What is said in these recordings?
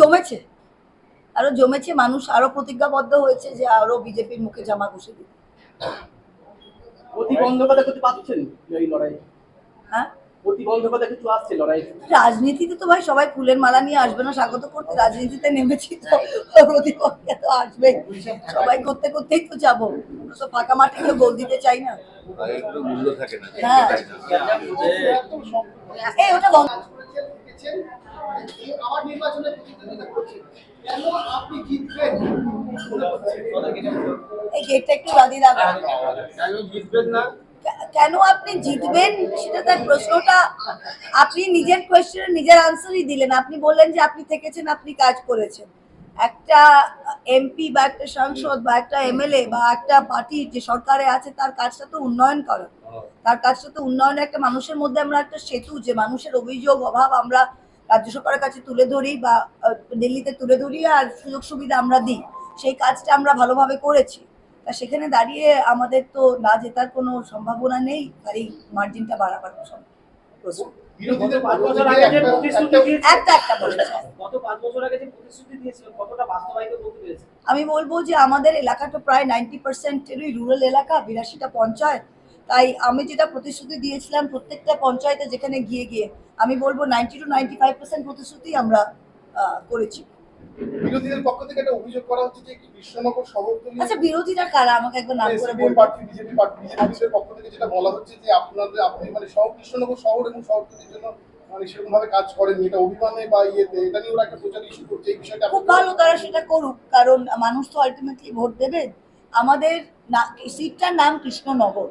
জমেছে। আরও জমেছে মানুষ আরও প্রতিজ্ঞাবদ্ধ হয়েছে যে আরও বিজেপির মুখে জামা ঘুষে দিবে। প্রতিবন্ধকতা কিছু পাচ্ছেন এই লড়াই হ্যাঁ? প্রতিবন্ধকতা কিছু আসছে লড়াই রাজনীতিতে তো ভাই সবাই ফুলের মালা নিয়ে আসবে না স্বাগত করতে। রাজনীতিতে নেমেছি তো প্রতিপক্ষে তো আসবে সবাই করতে করতেই তো যাব। তো ফাঁকা মাঠে কেউ গোল দিতে চাই না। তাদের কোনো মূল্য থাকে না হ্যাঁ এই ওটা বন্ধ। আবার নির্বাচনে প্রতিদ্বন্দ্বিতা করছেন কেন আপনি জিতবেন মনে হচ্ছে এই দাও। কেন আপনি জিতবেন? সেটা তার প্রশ্নটা আপনি নিজের কোয়েশ্চেনের নিজের আনসারই দিলেন। আপনি বললেন যে আপনি থেকেছেন, আপনি কাজ করেছেন। একটা এমপি বা একটা সাংসদ বা একটা এমএলএ বা একটা পার্টি যে সরকারে আছে, তার কাজটা তো উন্নয়ন করা। তার কাজটা তো উন্নয়ন একটা মানুষের মধ্যে আমরা একটা সেতু, যে মানুষের অভিযোগ, অভাব আমরা রাজ্য সরকারের কাছে তুলে ধরি বা দিল্লিতে তুলে ধরি আর সুযোগ সুবিধা আমরা দিই সেই কাজটা আমরা ভালোভাবে করেছি। তা সেখানে দাঁড়িয়ে আমাদের তো না জেতার কোনো সম্ভাবনা নেই আর এই মার্জিনটা বাড়াবার আমি বলব যে আমাদের এলাকাটা প্রায় নাইনটি পার্সেন্টেরই রুরাল এলাকা বিরাশিটা পঞ্চায়েত। তাই আমি যেটা প্রতিশ্রুতি দিয়েছিলাম প্রত্যেকটা পঞ্চায়েতে যেখানে গিয়ে গিয়ে আমি বলব ninety two ninety five percent প্রতিশ্রুতি আমরা করেছি। বিরোধীদের পক্ষ থেকে একটা অভিযোগ করা হচ্ছে যে কি শহরতলি আচ্ছা বিরোধীরা কারা? আমাকে একবার নাম করে সিপিএম পার্টি বিজেপি পার্টি বিজেপিদের পক্ষ থেকে যেটা বলা হচ্ছে যে আপনাদের আপনি মানে শহর কৃষ্ণনগর শহর এবং শহরতলির জন্য মানে সেরকম ভাবে কাজ করেননি। এটা অভিমানে বা ইয়েতে এটা নিয়ে ওরা একটা প্রচার ইস্যু করছে এই বিষয়টা খুব ভালো তারা সেটা করুক কারণ মানুষ তো আলটিমেটলি ভোট দেবে। আমাদের সিটটার নাম কৃষ্ণনগর।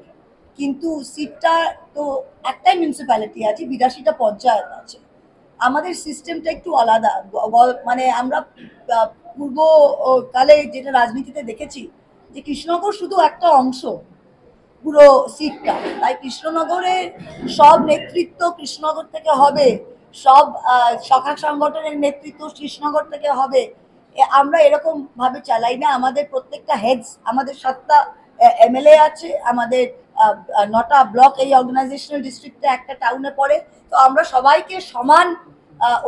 কিন্তু সিটটা তো একটাই মিউনিসিপ্যালিটি আছে, বিরাশিটা পঞ্চায়েত আছে। আমাদের সিস্টেমটা একটু আলাদা। মানে আমরা পূর্ব কালে যেটা রাজনীতিতে দেখেছি যে কৃষ্ণনগর শুধু একটা অংশ পুরো সিটটা। তাই কৃষ্ণনগরের সব নেতৃত্ব কৃষ্ণনগর থেকে হবে, সব শাখা সংগঠনের নেতৃত্ব কৃষ্ণনগর থেকে হবে। আমরা এরকম ভাবে চালাই না। আমাদের প্রত্যেকটা হেডস আমাদের সাতটা এমএলএ আছে, আমাদের নটা ব্লক এই অর্গানাইজেশনাল ডিস্ট্রিক্টে একটা টাউনে পড়ে। তো আমরা সবাইকে সমান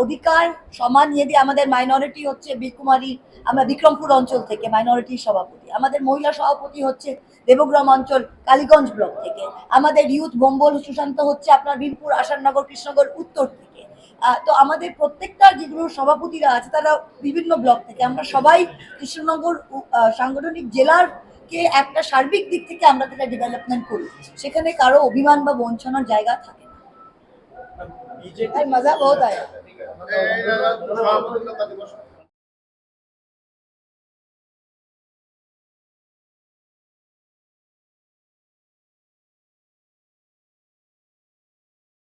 অধিকার, সমান ইয়ে দিয়ে আমাদের মাইনরিটি হচ্ছে বীরকুমারী আমরা বিক্রমপুর অঞ্চল থেকে মাইনরিটি সভাপতি। আমাদের মহিলা সভাপতি হচ্ছে দেবগ্রাম অঞ্চল, কালীগঞ্জ ব্লক থেকে। আমাদের ইউথ বম্বল সুশান্ত হচ্ছে আপনার বীরপুর আসাননগর কৃষ্ণনগর, উত্তর থেকে। তো আমাদের প্রত্যেকটা যেগুলো সভাপতিরা আছে, তারা বিভিন্ন ব্লক থেকে। আমরা সবাই কৃষ্ণনগর সাংগঠনিক জেলার কে একটা সার্বিক দিক থেকে আমরা যেটা ডেভেলপমেন্ট করি সেখানে কারও অভিমান বা বঞ্চনার জায়গা থাকে না। মজা বহুত আয়া